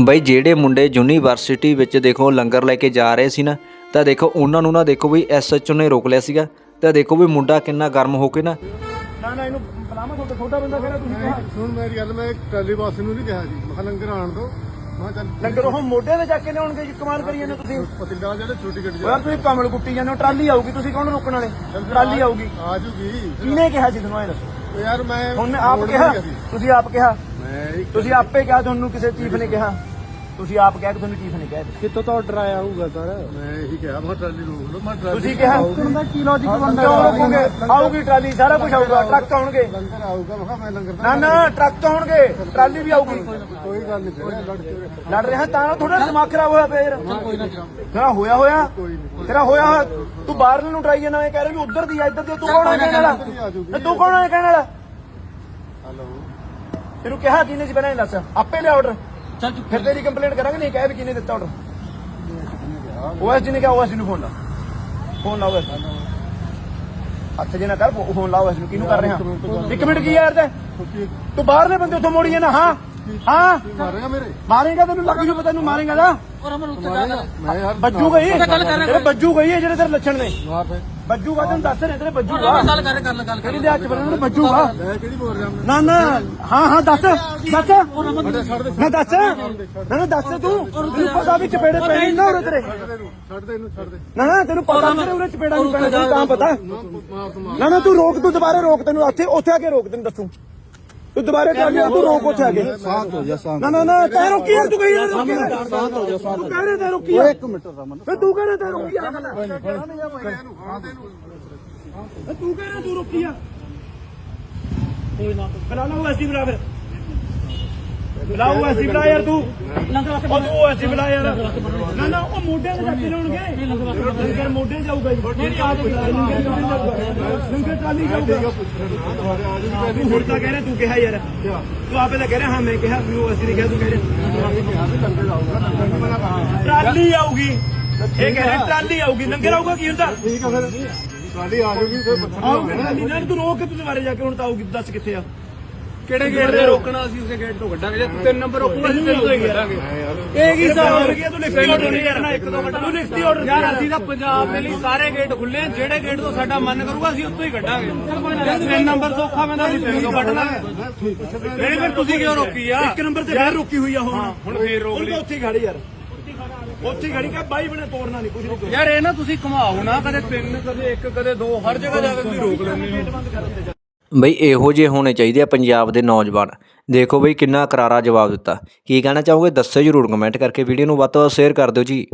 ਬਈ ਜਿਹੜੇ ਮੁੰਡੇ ਯੂਨੀਵਰਸਿਟੀ ਵਿੱਚ ਦੇਖੋ ਲੰਗਰ ਲੈ ਕੇ ਜਾ ਰਹੇ ਸੀ ਨਾ ਤਾਂ ਦੇਖੋ ਉਹਨਾਂ ਨੂੰ ਨਾ ਦੇਖੋ ਵੀ ਐਸਐਚਓ ਨੇ ਰੋਕ ਲਿਆ ਸੀਗਾ ਤਾਂ ਦੇਖੋ ਵੀ ਮੁੰਡਾ ਕਿੰਨਾ ਗਰਮ ਹੋ ਕੇ ਨਾ। ਨਾ ਨਾ ਇਹਨੂੰ ਬਲਾਮਾ ਤੁਹਾਡਾ ਛੋਟਾ ਬੰਦਾ ਕਿਹੜਾ ਤੁਸੀਂ ਕਿਹਾ? ਸੁਣ ਮੇਰੀ ਗੱਲ ਮੈਂ ਟਰਾਲੀ ਬਾਸ ਨੂੰ ਨਹੀਂ ਕਿਹਾ ਜੀ ਮੈਂ ਕਿਹਾ ਲੰਗਰ ਆਣ ਦੋ। ਮੈਂ ਕਿਹਾ ਚੱਲ ਲੰਗਰ ਉਹ ਮੋਢੇ ਤੇ ਚੱਕ ਕੇ ਲਿਆਉਣਗੇ ਜੀ ਕਮਾਲ ਕਰੀ ਜਾਂਦੇ ਤੁਸੀਂ। ਪਤਿੰਦਾ ਜਿਹੜੇ ਛੋਟੀ ਗੱਡੀ ਯਾਰ ਤੁਸੀਂ ਕਮਲ ਕੁੱਟੀ ਜਾਂਦੇ ਹੋ ਟਰਾਲੀ ਆਊਗੀ ਤੁਸੀਂ ਕੌਣ ਰੋਕਣ ਵਾਲੇ? ਟਰਾਲੀ ਆਊਗੀ। ਆ ਜੂਗੀ। ਕਿਹਨੇ ਕਿਹਾ ਸੀ ਤੁਹਾਨੂੰ ਇਹ ਦੱਸੋ? ਯਾਰ ਮੈਂ ਹੁਣ ਆਪ ਕਿਹਾ? ਸੀ। ਤੁਸੀਂ ਆਪ ਕਿਹਾ? ਮੈਂ ਇੱਕ ਤੁਸੀਂ ਆਪੇ ਕਿਹਾ ਤੁਹਾਨੂੰ ਕਿਸੇ ਚੀਫ ਨੇ ਕਿਹਾ। ਤੁਸੀਂ ਆਪ ਕਿਹਾ ਕਿ ਤੁਹਾਨੂੰ ਚੀਫ ਨੇ ਕਿਹਾ ਕਿੱਥੋਂ ਤੋਂ ਆਰਡਰ ਆਇਆ ਹੋਊਗਾ ਸਰ ਮੈਂ ਇਹੀ ਕਿਹਾ ਮੈਂ ਟਰਾਲੀ ਰੋਕ ਲਓ ਮੈਂ ਟਰਾਲੀ ਤੁਸੀਂ ਕਿਹਾ ਦਾ ਕੀ ਲੌਜੀਕ ਬਣਦਾ ਕਿਉਂ ਰੋਕੋਗੇ ਆਊਗੀ ਟਰਾਲੀ ਸਾਰਾ ਕੁਝ ਆਊਗਾ ਟਰੱਕ ਆਉਣਗੇ। ਲੰਗਰ ਆਊਗਾ ਮੈਂ ਕਿਹਾ ਮੈਂ ਲੰਗਰ ਨਾ ਨਾ ਟਰੱਕ ਆਉਣਗੇ ਟਰਾਲੀ ਵੀ ਆਊਗੀ। ਕੋਈ ਗੱਲ ਨਹੀਂ ਫਿਰ ਲੜ ਕੇ ਲੜ ਰਿਹਾ ਤਾਂ ਥੋੜਾ ਦਿਮਾਗ ਖਰਾਬ ਹੋਇਆ ਯਾਰ ਤੇਰਾ ਹੋਇਆ ਹੋਇਆ? ਤੇਰਾ ਹੋਇਆ ਹੋਇਆ? ਤੂੰ ਬਾਹਰ ਨੂੰ ਟਰਾਈ ਜਾਣਾ ਇਹ ਕਹਿ ਰਿਹਾ ਵੀ ਉਧਰ ਦੀ ਆ ਇੱਧਰ ਦੀ ਆ, ਤੂੰ ਕੌਣ ਹੈ ਕਹਿਣ ਵਾਲਾ? ਤੇ ਤੂੰ ਕੌਣ ਹੈ ਕਹਿਣ ਵਾਲਾ? ਹਲੋ। ਤੈਨੂੰ ਕਿਹਾ ਕਿਹਨੇ ਸੀ ਪਹਿਲਾਂ ਇਹ ਦੱਸ। ਆਪੇ ਲਿਆ ਆਰਡਰ ਚੱਲ ਫਿਰ ਤੇਰੀ ਕੰਪਲੇਂਟ ਕਰਾਂਗੇ ਨਹੀਂ ਕਹਿ ਵੀ ਕਿਹਨੇ ਦਿੱਤਾ ਆਰਡਰ ਓਐਸ ਜੀ ਨੇ ਕਿਹਾ ਓਐਸ ਨੂੰ ਫੋਨ ਲਾ। ਫੋਨ ਲਾ ਓਐਸ ਹੱਥ ਜੇ ਨਾ ਕਰ ਫੋਨ ਲਾ ਓਐਸ ਨੂੰ। ਕਿਹਨੂੰ ਕਰ ਰਿਹਾ? ਇੱਕ ਮਿੰਟ ਕੀ ਯਾਰ ਤੇ? ਤੂੰ ਬਾਹਰਲੇ ਬੰਦੇ ਉੱਥੋਂ ਮੋੜੀ ਜਾਣਾ ਹਾਂ? ਹਾਂ? ਮਾਰੇਗਾ ਮੇਰੇ? ਮਾਰੇਗਾ ਤੈਨੂੰ ਲੱਗ ਜੂ ਪਤਾ ਤੈਨੂੰ ਮਾਰੇਗਾ ਨਾ ਮਾਰੇਗਾ ਮੈਂ ਯਾਰ ਬੱਜੂ ਗਈ। ਬੱਜੂ ਗਈ ਹੈ ਜਿਹੜੇ ਤੇਰੇ ਲੱਛਣ ਨੇ। ਮਾਰ ਫੇ ਬੱਜੂਗਾ ਤੈਨੂੰ ਦੱਸ ਰਿਹਾ ਤੇਰੇ ਬੱਜੂਗਾ ਗੱਲ ਕਰ ਗੱਲ ਕਰ ਕਿਹੜੀ ਦੇ ਬੰਨਣ ਬੱਜੂਗਾ ਮੈਂ ਕਿਹੜੀ ਬੋਲ ਰਿਹਾ ਮੈਂ? ਨਾ ਨਾ ਹਾਂ ਹਾਂ ਦੱਸ ਦੱਸ। ਨਾ ਦੱਸ। ਨਾ ਨਾ ਦੱਸ ਤੂੰ। ਤੈਨੂੰ ਪਤਾ ਵੀ ਚਪੇੜੇ ਪੈਣੇ ਨਾ ਉਰੇ ਤੇਰੇ। ਛੱਡ ਦੇ ਇਹਨੂੰ ਛੱਡ ਦੇ ਨਾ ਨਾ ਤੈਨੂੰ ਪਤਾ ਉਰੇ ਚਪੇੜਾ ਨਹੀਂ ਪੈਣਾ ਤਾਂ ਪਤਾ। ਨਾ ਨਾ ਤੂੰ ਰੋਕ ਤੂੰ ਦੁਬਾਰੇ ਰੋਕ ਤੈਨੂੰ ਉੱਥੇ ਉੱਥੇ ਆ ਕੇ ਰੋਕ ਤੈਨੂੰ ਦੱਸੂ। ਤੂੰ ਦੁਬਾਰੇ ਕਰ ਲਿਆ ਤੂੰ ਰੋਕ ਉੱਥੇ ਆ ਕੇ। ਸ਼ਾਂਤ ਹੋ ਜਾ ਸ਼ਾਂਤ ਨਾ ਨਾ ਨਾ ਤੈ ਰੋਕੀ ਯਾਰ ਤੂੰ ਕਹੀ ਯਾਰ ਰੋਕੀ ਯਾਰ। ਸ਼ਾਂਤ ਹੋ ਜਾ ਸ਼ਾਂਤ ਤੂੰ ਕਹਿ ਰਿਹਾ ਤੈ ਰੋਕੀ ਯਾਰ ਇੱਕ ਮਿੰਟ ਰਮਨ। ਫੇ ਤੂੰ ਕਹਿ ਰਿਹਾ ਤੈ ਰੋਕੀ ਯਾਰ ਗੱਲ ਇਹਨੂੰ ਹਾਂ ਦੇ ਇਹਨੂੰ ਇਹ ਤੂੰ ਕਹਿ ਰਿਹਾ ਤੂੰ ਰੋਕੀ ਆ ਕੋਈ ਨਾ ਬੁਲਾ ਲਾ ਉਹ ਐਸੀ ਬੁਲਾ ਯਾਰ। ਤੂੰ ਉਹ ਤੂੰ ਐਸੀ ਬੁਲਾ ਯਾਰ ਨਾ ਨਾ ਉਹ ਮੋਢੇ ਤੇ ਚੱਕੇ ਲਾਉਣਗੇ ਲੰਗਰ ਮੋਢੇ ਤੇ ਜਾਊਗਾ ਜੀ। ਨਹੀਂ ਆਪ ਲੰਗਰ ਜਾਊਗਾ। ਲੰਗਰ ਟਰਾਲੀ ਜਾਊਗਾ। ਤੂੰ ਹੁਣ ਤਾਂ ਕਹਿ ਰਿਹਾ ਤੂੰ ਕਿਹਾ ਯਾਰ। ਤੂੰ ਆਪੇ ਤਾਂ ਕਹਿ ਰਿਹਾ ਹਾਂ ਮੈਂ ਕਿਹਾ ਵੀ ਉਹ ਅਸੀਂ ਨਹੀਂ ਕਿਹਾ ਤੂੰ ਕਹਿ ਰਿਹਾ। ਟਰਾਲੀ ਆਊਗੀ। ਇਹ ਕਹਿ ਰਿਹਾ ਟਰਾਲੀ ਆਊਗੀ। ਲੰਗਰ ਆਊਗਾ ਕੀ ਹੁੰਦਾ? ਠੀਕ ਆ ਫਿਰ। ਟਰਾਲੀ ਆ ਜੂਗੀ ਫਿਰ ਪੱਥਰ ਆਊਗੀ ਟਰਾਲੀ। ਨਾਲ ਤੂੰ ਰੋਕ ਕੇ ਤੂੰ ਦੁਬਾਰੇ ਜਾ ਕੇ ਹੁਣ ਤਾਂ ਆਊਗੀ ਦੱਸ ਕਿੱਥੇ ਆ? ਕਿਹੜੇ ਗੇਟ ਤੇ ਰੋਕਣਾ ਅਸੀਂ ਉਸੇ ਗੇਟ ਤੋਂ ਕੱਢਾਂਗੇ ਜੇ ਤਿੰਨ ਨੰਬਰ ਰੋਕੂਗਾ ਅਸੀਂ ਤਿੰਨ ਤੋਂ ਹੀ ਕੱਢਾਂਗੇ ਇਹ ਕੀ ਹਿਸਾਬ ਹੋ? ਗਿਆ ਤੂੰ ਲਿਖਤੀ ਆਰਡਰ ਨਹੀਂ ਕਰਨਾ ਇੱਕ ਦੋ ਤੂੰ ਲਿਖਤੀ ਆਰਡਰ ਯਾਰ ਅਸੀਂ ਤਾਂ ਪੰਜਾਬ ਦੇ ਲਈ ਸਾਰੇ ਗੇਟ ਖੁੱਲੇ ਆ ਜਿਹੜੇ ਗੇਟ ਤੋਂ ਸਾਡਾ ਮਨ ਕਰੂਗਾ ਅਸੀਂ ਉੱਥੋਂ ਹੀ ਕੱਢਾਂਗੇ। ਜੇ ਤਿੰਨ ਨੰਬਰ ਸੌਖਾ ਮੈਂ ਤਾਂ ਅਸੀਂ ਤਿੰਨ ਤੋਂ ਕੱਢ ਲਾਂਗੇ ਨਹੀਂ ਫਿਰ ਤੁਸੀਂ ਕਿਉਂ ਰੋਕੀ ਆ? ਇੱਕ ਨੰਬਰ ਤੇ ਫੇਰ ਰੁਕੀ ਹੋਈ ਆ ਹੁਣ। ਹੁਣ ਫੇਰ ਰੋਕ ਲਈ। ਤਾਂ ਉੱਥੇ ਖੜੀ ਯਾਰ। ਉੱਥੇ ਖੜੀ ਕਾ ਬਾਈ ਬਣੇ ਤੋੜਨਾ ਨਹੀਂ ਕੁਝ ਨਹੀਂ ਯਾਰ ਇਹ ਨਾ ਤੁਸੀਂ ਘੁਮਾਓ ਨਾ ਕਦੇ ਤਿੰਨ ਕਦੇ ਇੱਕ ਕਦੇ ਦੋ ਹਰ ਜਗ੍ਹਾ ਜਾ ਕੇ ਤੁਸੀਂ ਰੋਕ ਲੈਂਦੇ ਹੋ। ਬਈ ਇਹੋ ਜਿਹੇ ਹੋਣੇ ਚਾਹੀਦੇ ਆ ਪੰਜਾਬ ਦੇ ਨੌਜਵਾਨ। ਦੇਖੋ ਬਈ ਕਿੰਨਾ ਕਰਾਰਾ ਜਵਾਬ ਦਿੱਤਾ। ਕੀ ਕਹਿਣਾ ਚਾਹੋਗੇ? ਦੱਸੋ ਜਰੂਰ ਕਮੈਂਟ ਕਰਕੇ। ਵੀਡੀਓ ਨੂੰ ਵੱਧ ਤੋਂ ਵੱਧ ਸ਼ੇਅਰ ਕਰ ਦਿਓ ਜੀ।